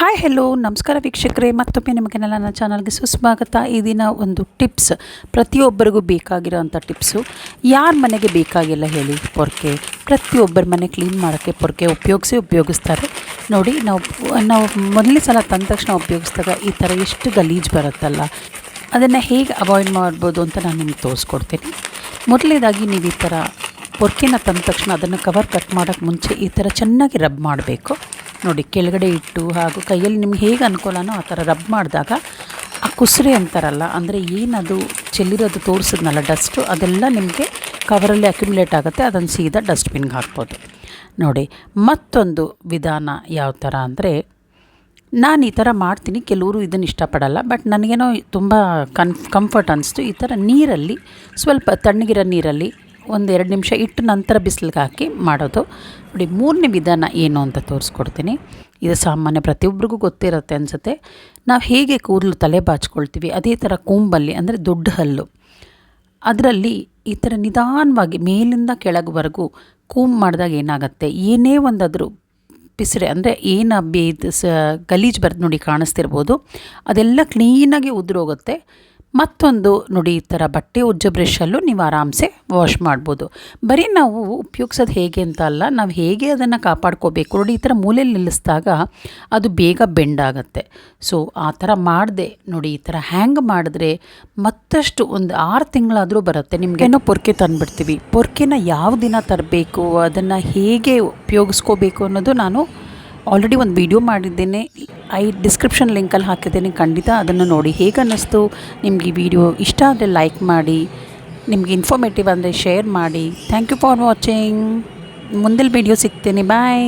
Hi hello ನಮಸ್ಕಾರ ವೀಕ್ಷಕರೇ. ಮತ್ತೊಮ್ಮೆ ನಿಮಗೆಲ್ಲ ನನ್ನ ಚಾನಲ್ಗೆ ಸುಸ್ವಾಗತ. ಈ ದಿನ ಒಂದು ಟಿಪ್ಸ್. ಪ್ರತಿಯೊಬ್ಬರಿಗೂ ಬೇಕಾಗಿರೋಂಥ ಟಿಪ್ಸು. ಯಾರ ಮನೆಗೆ ಬೇಕಾಗಿಲ್ಲ ಹೇಳಿ ಪೊರ್ಕೆ. ಪ್ರತಿಯೊಬ್ಬರ ಮನೆ ಕ್ಲೀನ್ ಮಾಡೋಕ್ಕೆ ಪೊರ್ಕೆ ಉಪಯೋಗಿಸಿ ಉಪಯೋಗಿಸ್ತಾರೆ. ನೋಡಿ, ನಾವು ನಾವು ಮೊದಲನೇ ಸಲ ತಂದ ತಕ್ಷಣ ಉಪಯೋಗಿಸಿದಾಗ ಈ ಥರ ಎಷ್ಟು ಗಲೀಜು ಬರುತ್ತಲ್ಲ. ಅದನ್ನು ಹೇಗೆ ಅವಾಯ್ಡ್ ಮಾಡ್ಬೋದು ಅಂತ ನಾನು ನಿಮ್ಗೆ ತೋರಿಸ್ಕೊಡ್ತೀನಿ. ಮೊದಲನೇದಾಗಿ ನೀವು ಈ ಥರ ಪೊರ್ಕೆನ ತಂದ ತಕ್ಷಣ ಅದನ್ನು ಕವರ್ ಕಟ್ ಮಾಡೋಕ್ಕೆ ಮುಂಚೆ ಈ ಥರ ಚೆನ್ನಾಗಿ ರಬ್ ಮಾಡಬೇಕು. ನೋಡಿ, ಕೆಳಗಡೆ ಇಟ್ಟು ಹಾಗೂ ಕೈಯಲ್ಲಿ ನಿಮ್ಗೆ ಹೇಗೆ ಅನುಕೂಲನೋ ಆ ಥರ ರಬ್ ಮಾಡಿದಾಗ ಆ ಕುಸ್ರೆ ಅಂತಾರಲ್ಲ, ಅಂದರೆ ಏನದು ಚೆಲ್ಲಿರೋದು ತೋರಿಸಿದ್ನಲ್ಲ ಡಸ್ಟು ಅದೆಲ್ಲ ನಿಮಗೆ ಕವರಲ್ಲಿ ಅಕ್ಯುಮುಲೇಟ್ ಆಗುತ್ತೆ, ಅದನ್ನು ಸೀದಾ ಡಸ್ಟ್ಬಿನ್ಗೆ ಹಾಕ್ಬೋದು. ನೋಡಿ, ಮತ್ತೊಂದು ವಿಧಾನ ಯಾವ ಥರ ಅಂದರೆ, ನಾನು ಈ ಥರ ಮಾಡ್ತೀನಿ, ಕೆಲವರು ಇದನ್ನು ಇಷ್ಟಪಡಲ್ಲ ಬಟ್ ನನಗೇನೋ ತುಂಬ ಕನ್ ಕಂಫರ್ಟ್ ಅನಿಸ್ತು. ಈ ಥರ ನೀರಲ್ಲಿ, ಸ್ವಲ್ಪ ತಣ್ಣಗಿರೋ ನೀರಲ್ಲಿ ಒಂದು ಎರಡು ನಿಮಿಷ ಇಟ್ಟು ನಂತರ ಬಿಸಿಲಿಗೆ ಹಾಕಿ ಮಾಡೋದು. ನೋಡಿ, ಮೂರನೇ ವಿಧಾನ ಏನು ಅಂತ ತೋರಿಸ್ಕೊಡ್ತೀನಿ. ಇದು ಸಾಮಾನ್ಯ ಪ್ರತಿಯೊಬ್ಬರಿಗೂ ಗೊತ್ತಿರುತ್ತೆ ಅನಿಸುತ್ತೆ. ನಾವು ಹೇಗೆ ಕೂದಲು ತಲೆ ಬಾಚ್ಕೊಳ್ತೀವಿ, ಅದೇ ಥರ ಕೂಂಬಲ್ಲಿ ಅಂದರೆ ದೊಡ್ಡ ಹಲ್ಲು. ಅದರಲ್ಲಿ ಈ ಥರ ನಿಧಾನವಾಗಿ ಮೇಲಿಂದ ಕೆಳಗುವರೆಗೂ ಕೂಂಬ್ ಮಾಡಿದಾಗ ಏನಾಗುತ್ತೆ? ಏನೇ ಒಂದಾದರೂ ಪಿಸ್ರೆ ಅಂದರೆ ಏನು ಬೇದ ಸ ಗಲೀಜು ಬರೆದು ನೋಡಿ ಕಾಣಿಸ್ತಿರ್ಬೋದು. ಅದೆಲ್ಲ ಕ್ಲೀನಾಗಿ ಉದುರೋಗುತ್ತೆ. ಮತ್ತೊಂದು ನುಡಿ ಈ ಥರ ಬಟ್ಟೆ, ಉಜ್ಜೋ ಬ್ರಷಲ್ಲೂ ನೀವು ಆರಾಮ್ಸೆ ವಾಶ್ ಮಾಡ್ಬೋದು. ಬರೀ ನಾವು ಉಪಯೋಗಿಸೋದು ಹೇಗೆ ಅಂತ ಅಲ್ಲ, ನಾವು ಹೇಗೆ ಅದನ್ನು ಕಾಪಾಡ್ಕೋಬೇಕು, ನೋಡಿ ಈ ಥರ ಮೂಲೆಯಲ್ಲಿ ನಿಲ್ಲಿಸಿದಾಗ ಅದು ಬೇಗ ಬೆಂಡಾಗತ್ತೆ ಸೊ ಆ ಥರ ಮಾಡಿದೆ, ನೋಡಿ ಈ ಥರ ಹ್ಯಾಂಗ್ ಮಾಡಿದ್ರೆ ಮತ್ತಷ್ಟು ಒಂದು ಆರು ತಿಂಗಳಾದರೂ ಬರುತ್ತೆ ನಿಮಗೇನೋ ಪೊರ್ಕೆ ತಂದುಬಿಡ್ತೀವಿ. ಪೊರ್ಕೆನ ಯಾವ ದಿನ ತರಬೇಕು, ಅದನ್ನು ಹೇಗೆ ಉಪಯೋಗಿಸ್ಕೋಬೇಕು ಅನ್ನೋದು ನಾನು ಆಲ್ರೆಡಿ ಒಂದು ವಿಡಿಯೋ ಮಾಡಿದ್ದೇನೆ. ಐ ಡಿಸ್ಕ್ರಿಪ್ಷನ್ ಲಿಂಕಲ್ಲಿ ಹಾಕಿದ್ದೇನೆ. ಖಂಡಿತ ಅದನ್ನು ನೋಡಿ. ಹೇಗೆ ಅನ್ನಿಸ್ತು? ನಿಮಗೆ ಈ ವಿಡಿಯೋ ಇಷ್ಟ ಆದರೆ ಲೈಕ್ ಮಾಡಿ, ನಿಮಗೆ ಇನ್ಫಾರ್ಮೇಟಿವ್ ಅಂದರೆ ಶೇರ್ ಮಾಡಿ. ಥ್ಯಾಂಕ್ ಯು ಫಾರ್ ವಾಚಿಂಗ್ ಮುಂದಿನ ವಿಡಿಯೋ ಸಿಗ್ತೇನೆ. ಬಾಯ್